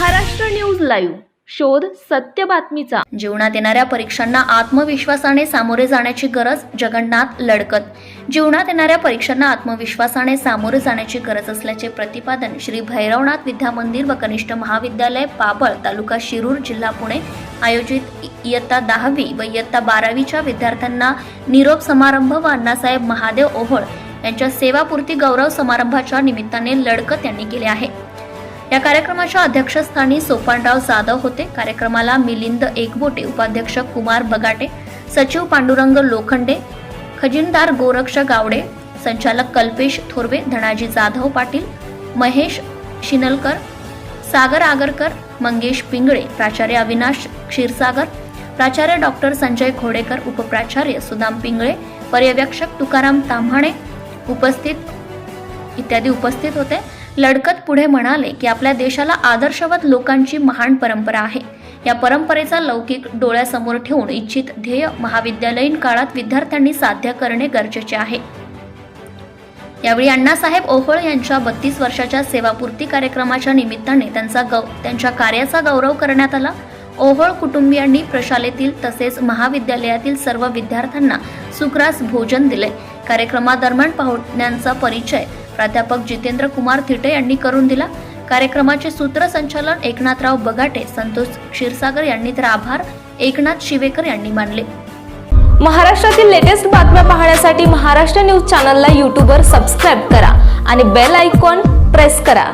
Maharashtra news live. शोध सत्य बातमीचा. जीवनात येणाऱ्या परीक्षांना आत्मविश्वासाने सामोरे जाण्याची गरज जगन्नाथ लडकत. जीवनात येणाऱ्या परीक्षांना आत्मविश्वासाने सामोरे जाण्याची गरज असल्याचे प्रतिपादन श्री भैरवनाथ विद्या मंदिर व कनिष्ठ महाविद्यालय पाबळ तालुका शिरूर जिल्हा पुणे आयोजित इयत्ता दहावी व इयत्ता बारावीच्या विद्यार्थ्यांना निरोप समारंभ व अण्णासाहेब महादेव ओहोळ यांच्या सेवापूर्ती गौरव समारंभाच्या निमित्ताने लडकत यांनी केले आहे. या कार्यक्रमाच्या अध्यक्षस्थानी सोपानराव जाधव होते. कार्यक्रमाला मिलिंद एकबोटे उपाध्यक्ष कुमार बगाटे सचिव पांडुरंग लोखंडे खजिनदार गोरक्ष गावडे संचालक कल्पेश थोरवे धनाजी जाधव पाटील महेश शिनलकर सागर आगरकर मंगेश पिंगळे प्राचार्य अविनाश क्षीरसागर प्राचार्य डॉक्टर संजय घोडेकर उपप्राचार्य सुदाम पिंगळे पर्यवेक्षक तुकाराम ताम्हाणे उपस्थित इत्यादी उपस्थित होते. लडकत पुढे म्हणाले की आपल्या देशाला आदर्शवत लोकांची महान परंपरा आहे. या परंपरेचा लौकिक डोळ्यासमोर ठेवून इच्छित ध्येय महाविद्यालयीन काळात विद्यार्थ्यांनी साध्य करणे गरजेचे आहे. यावेळी अण्णासाहेब ओहोळ यांच्या बत्तीस वर्षाच्या सेवापूर्ती कार्यक्रमाच्या निमित्ताने त्यांचा गौ त्यांच्या कार्याचा गौरव करण्यात आला. ओहोळ कुटुंबियांनी प्रशालेतील तसेच महाविद्यालयातील सर्व विद्यार्थ्यांना सुक्रास भोजन दिले. कार्यक्रमादरम्यान पाहुण्यांचा परिचय प्राध्यापक जितेंद्र कुमार थिटे यांनी करून दिला. कार्यक्रमाचे सूत्रसंचालन एकनाथराव बगाटे संतोष क्षीरसागर यांनी तर आभार एकनाथ शिवेकर यांनी मानले. महाराष्ट्रातील लेटेस्ट बातम्या पाहण्यासाठी महाराष्ट्र न्यूज चॅनलला यूट्यूबवर सबस्क्राईब करा आणि बेल आयकॉन प्रेस करा.